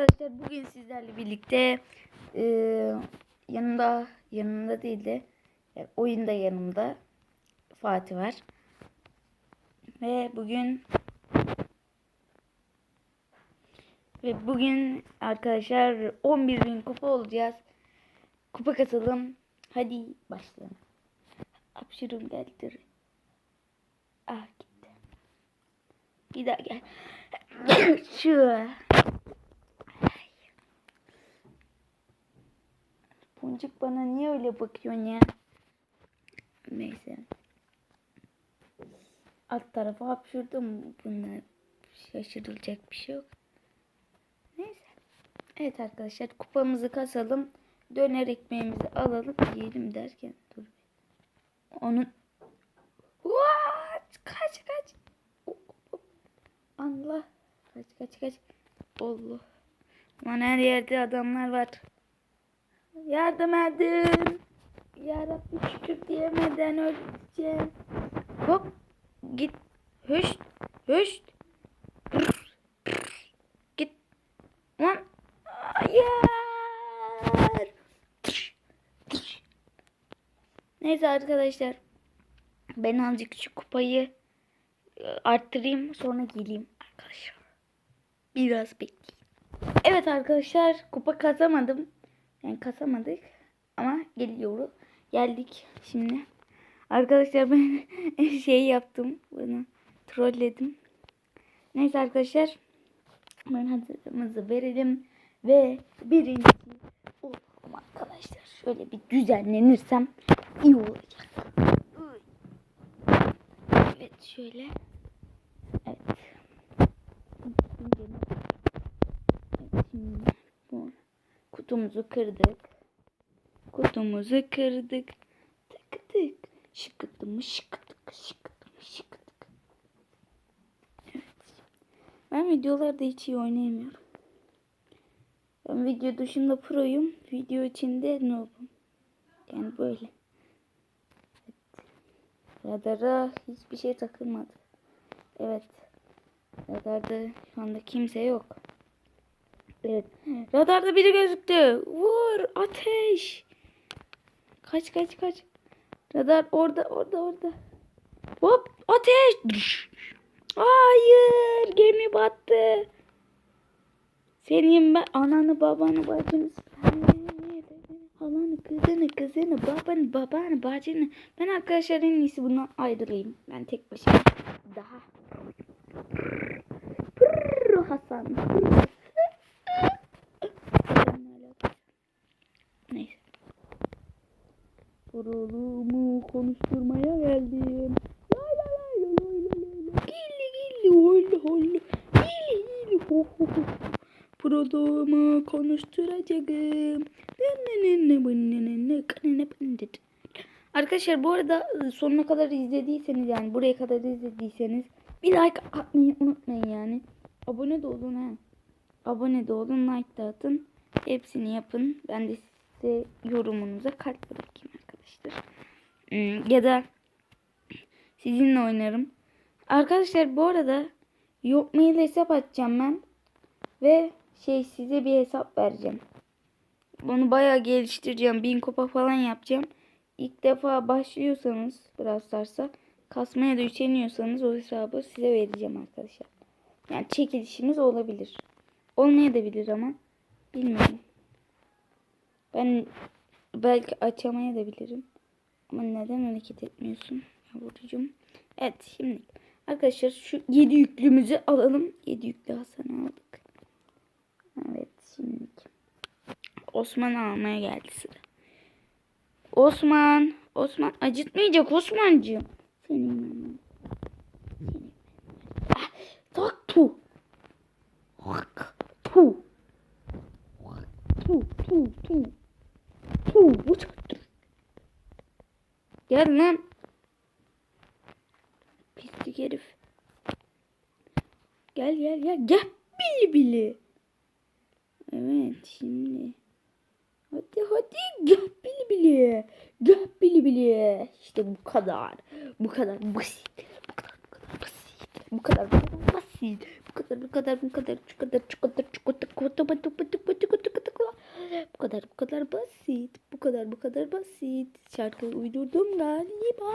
Arkadaşlar bugün sizlerle birlikte e, yanımda yanımda değil de yani oyunda yanımda Fatih var. Ve bugün ve bugün arkadaşlar 11.000 kupa olacağız. Kupa katalım. Hadi başlayalım. Hapşırım geldi. Ah gitti. Bir daha gel. Şu. Boncuk bana niye öyle bakıyorsun ya? Neyse. Alt tarafa hapşırdım. Bunlar şaşırılacak bir şey yok. Neyse. Evet arkadaşlar kupamızı kasalım. Döner ekmeğimizi alalım. Yiyelim derken dur. Onun What? Kaç kaç. Allah. Kaç kaç kaç. Allah. Aman her yerde adamlar var. Yardım edin. Ya Rabbi şükür diyemeden öleceğim. Hop. Git. Hüşt. Hüşt. Git. Lan. Hayır. Neyse arkadaşlar. Ben azıcık şu kupayı e, arttırayım sonra geleyim arkadaşlar. Biraz bekleyin. Evet arkadaşlar kupa kazamadım. Yani kasamadık ama geliyoruz. Geldik şimdi. Arkadaşlar ben şey yaptım. Bunu trolledim. Neyse arkadaşlar. Ben hazırlığımızı verelim. Ve birinci olalım arkadaşlar. Şöyle bir düzenlenirsem iyi olacak. Evet şöyle. Evet. Şimdi kutumuzu kırdık. Kutumuzu kırdık. Tık tık. Şıkıdım şıkıdık şıkıdım şıkıdık. Evet. Ben videolarda hiç iyi oynayamıyorum. Ben video dışında proyum. Video içinde noobum. Yani böyle. Evet. Radara hiçbir şey takılmadı. Evet. Radarda şu anda kimse yok. Evet. Radarda biri gözüktü. Vur ateş. Kaç kaç kaç. Radar orada orada orada. Hop ateş. Hayır gemi battı. Senin ben ananı babanı bacını halanı kızını kızını babanı babanı bacını ben arkadaşlar en iyisi bundan ayrılayım. Ben tek başıma daha Pırr, Hasan. Sorulumu konuşturmaya geldim. Lay lay lay lay lay lay lay. Gilli gilli holla holla. Gilli gilli ho ho ho. Prodomu konuşturacağım. Arkadaşlar bu arada sonuna kadar izlediyseniz yani buraya kadar izlediyseniz bir like atmayı unutmayın yani. Abone de olun ha. Abone de olun, like de atın. Hepsini yapın. Ben de size yorumunuza kalp bırakayım arkadaşlar. Hmm, Ya da sizinle oynarım. Arkadaşlar bu arada yok mail hesap açacağım ben. Ve şey size bir hesap vereceğim. Bunu bayağı geliştireceğim. Bin kupa falan yapacağım. İlk defa başlıyorsanız biraz sarsa kasmaya da üşeniyorsanız o hesabı size vereceğim arkadaşlar. Yani çekilişimiz olabilir. Olmayabilir ama bilmiyorum. Ben belki açamaya da bilirim. Ama neden hareket etmiyorsun yavrucuğum? Evet şimdi arkadaşlar şu 7 yüklümüzü alalım. 7 yüklü Hasan'ı aldık. Evet şimdi Osman almaya geldi sıra. Osman. Osman acıtmayacak Osman'cığım. Senin. Gel lan. Pislik herif. Gel gel gel. Gel bili bili. Evet şimdi. Hadi hadi gel bili bili. Gel bili bili. İşte bu kadar. Bu kadar basit. Bu kadar, bu kadar basit. Bu kadar, bu kadar basit. Bu kadar bu kadar bu kadar şu kadar şu kadar şu kadar bu kadar bu kadar bu kadar bu kadar basit. Bu kadar bu kadar basit. Şarkı uydurdum galiba.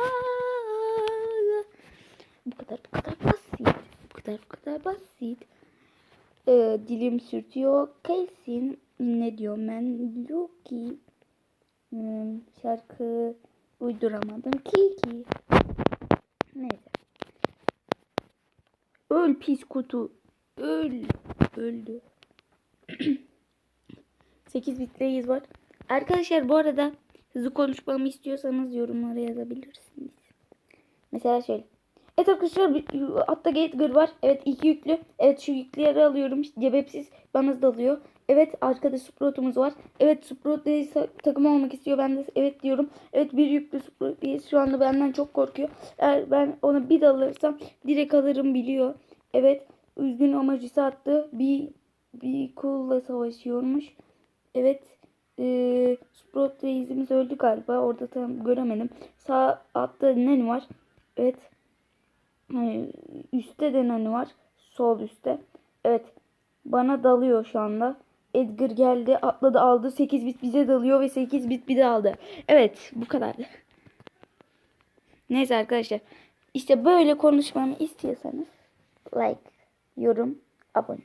Bu kadar bu kadar basit. Bu kadar bu kadar basit. Ee, dilim sürtüyor kesin. Ne diyorum ben? Diyor ki hmm, şarkı uyduramadım ki ki. Neyse. Öl pis kutu. Öl. Öldü. 8 bitreyiz var. Arkadaşlar bu arada hızlı konuşmamı istiyorsanız yorumlara yazabilirsiniz. Mesela şöyle. Evet arkadaşlar altta Edgar var. Evet iki yüklü. Evet şu yüklüleri alıyorum. Cebepsiz bana dalıyor. Evet arkada Sprout'umuz var. Evet Sprout Reis takım olmak istiyor. Ben de evet diyorum. Evet bir yüklü Sprout Reis şu anda benden çok korkuyor. Eğer ben ona bir dalırsam direkt alırım biliyor. Evet üzgün amacısı attı. Bir bir kulla savaşıyormuş. Evet eee Sprout Reis'imiz öldü galiba. Orada tam göremedim. Sağ altta ne var? Evet. Üstte de nani var. Sol üstte. Evet. Bana dalıyor şu anda. Edgar geldi. Atladı aldı. 8 bit bize dalıyor ve 8 bit bir de aldı. Evet. Bu kadardı. Neyse arkadaşlar. İşte böyle konuşmamı istiyorsanız like, yorum, abone.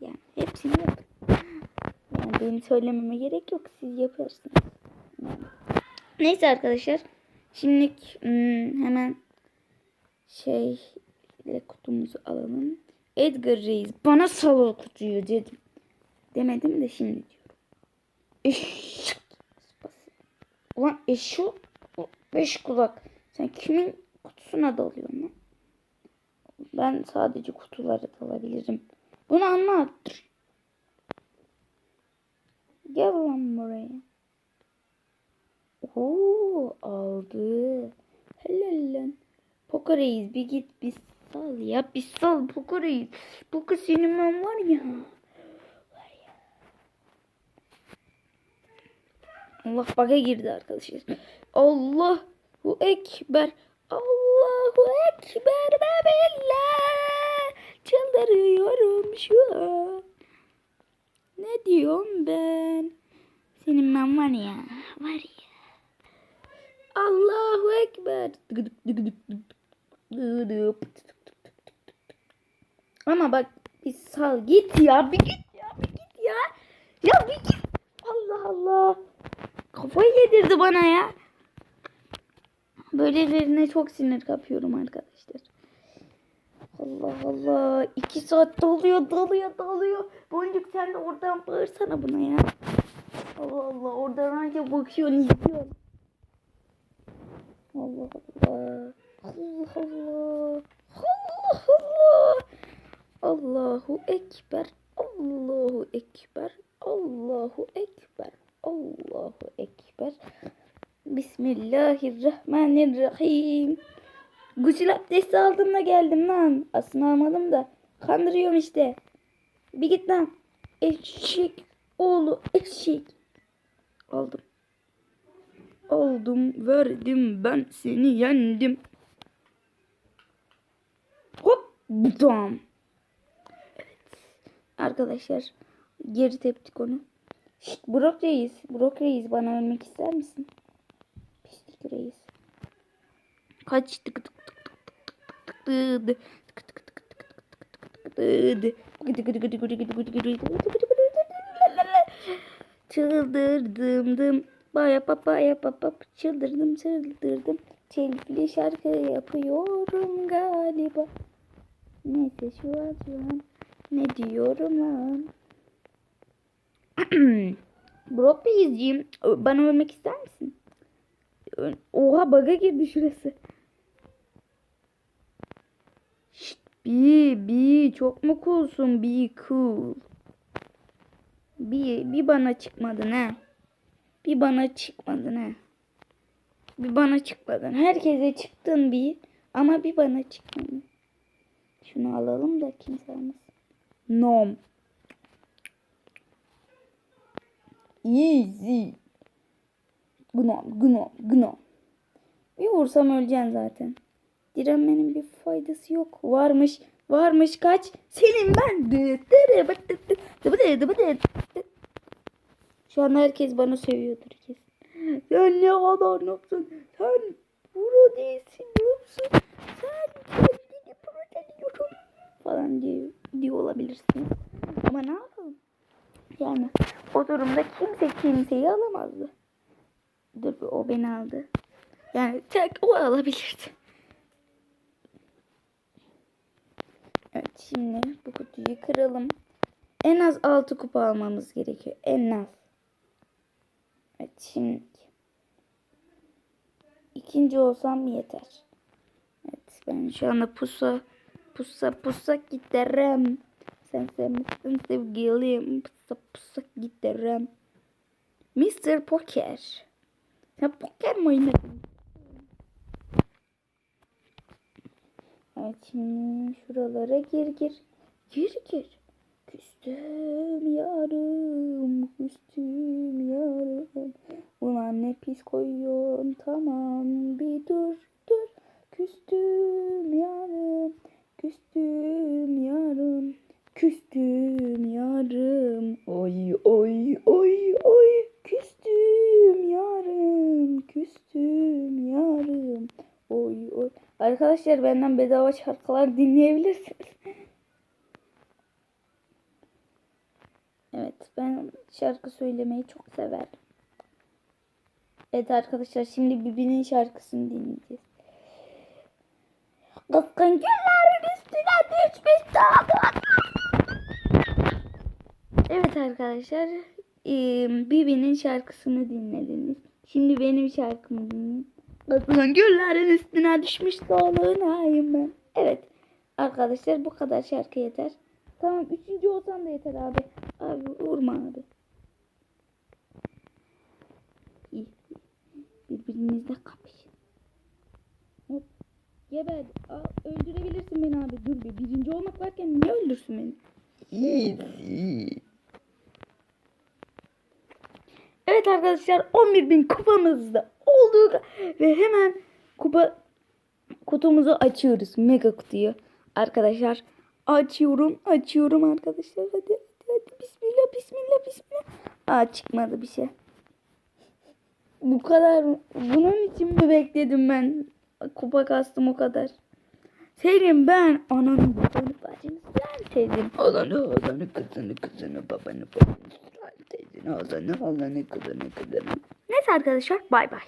Yani hepsini yapın. Yani benim söylememe gerek yok. Siz. Yani. Neyse arkadaşlar. Şimdilik hmm, hemen şey kutumuzu alalım. Edgar Reis bana sal kutuyu dedim. Demedim de şimdi diyorum. Eşek. Ulan eşo. Beş kulak. Sen kimin kutusuna dalıyorsun lan? Ben sadece kutulara dalabilirim. Bunu anlat. Gel lan buraya. Oo aldı. Helal lan. Poker Reis bir git bir sal ya bir sal Poker Reis. Poker senin ben var ya. Var ya. Allah baka girdi arkadaşlar. Allahu Ekber. Allahu Ekber bebillah. Çıldırıyorum şu an. Ne diyorum ben? Senin ben var ya. Var ya. Allahu Ekber. Ama bak bir sal git ya bir git ya bir git ya. Ya bir git. Allah Allah. Kafayı yedirdi bana ya. Böylelerine çok sinir kapıyorum arkadaşlar. Allah Allah. iki saat doluyor doluyor doluyor. Boncuk sen de oradan bağırsana buna ya. Allah Allah. Oradan anca bakıyorsun izliyorsun. Allah Allah. Allah Allah. Allah Allah. Allahu Ekber. Allahu Ekber. Allahu Ekber. Allahu Ekber. Bismillahirrahmanirrahim. Gusül abdesti aldım da geldim lan. Aslında almadım da. Kandırıyorum işte. Bir git lan. Eşek oğlu eşek. Aldım. Aldım verdim ben seni yendim. Hop bam. Evet. Arkadaşlar geri teptik onu. Şşt Brok Reis. Brok Reis bana ölmek ister misin? Pislik Reis. Kaç tık tık tık tık tık tık Çıldırdım baya papaya papap çıldırdım çıldırdım telifli şarkı yapıyorum galiba neyse şu an ne diyorum lan Brok Bey'ciğim bana ölmek ister misin? Oha baga girdi şurası. Şşt, bi bi çok mu coolsun bi cool. Bir, bir bana çıkmadın ha. Bir bana çıkmadın ha. Bir bana çıkmadın. Herkese çıktın bir ama bir bana çıkmadın. Şunu alalım da kimse almasın. Nom. Easy. Gnom, gnom, gnom. Bir vursam öleceksin zaten. Direnmenin bir faydası yok. Varmış. Varmış kaç? Senin ben. Şu an herkes bana sövüyordur kesin. Sen ne kadar nopsun? Sen pro değilsin yoksun. Sen kendini pro falan diyor, diyor olabilirsin. Ama ne yapalım? Yani o durumda kimse kimseyi alamazdı. Dur o beni aldı. Yani tek o alabilirdi. Evet şimdi bu kutuyu kıralım. En az 6 kupa almamız gerekiyor. En az. Evet şimdi. İkinci olsam yeter. Evet ben şu anda pusa pusa pusa giderim. Sen sevmişsin sevgilim. Pusa pusa giderim. Mr. Poker. Sen poker mi oynadın? Evet şimdi şuralara gir gir. Gir gir. Küstüm yarım, küstüm yarım. Ulan ne pis koyuyorsun tamam bir dur dur. Küstüm yarım, küstüm yarım, küstüm yarım. Oy oy oy oy. Küstüm yarım, küstüm yarım. Oy oy. Arkadaşlar benden bedava şarkılar dinleyebilirsiniz. Evet ben şarkı söylemeyi çok severim. Evet arkadaşlar şimdi Bibi'nin şarkısını dinleyeceğiz. Kıskın güllerin üstüne düşmüş dağlar. Arkadaşlar eee, Bibi'nin şarkısını dinlediniz. Şimdi benim şarkımı dinleyin. Kıskın güllerin üstüne düşmüş dağlarınayım ben. Evet arkadaşlar bu kadar şarkı yeter. Tamam üçüncü olsam da yeter abi. Abi vurma abi. Birbirinizle kapışın. Hop. Geber. Aa, öldürebilirsin beni abi. Dur bir. Birinci olmak varken niye öldürsün beni? Evet arkadaşlar 11.000 kupamızda oldu ve hemen kupa kutumuzu açıyoruz. Mega kutuyu. Arkadaşlar açıyorum açıyorum arkadaşlar. Hadi hadi hadi bismillah bismillah bismillah. Aa çıkmadı bir şey. Bu kadar bunun için mi bekledim ben? Kupa kastım o kadar. Senin ben ananı babanı bacını sen teyzin. Olanı olanı kızını kızını babanı babanı sen teyzin. Olanı olanı kızını kızını. Neyse arkadaşlar bay bay.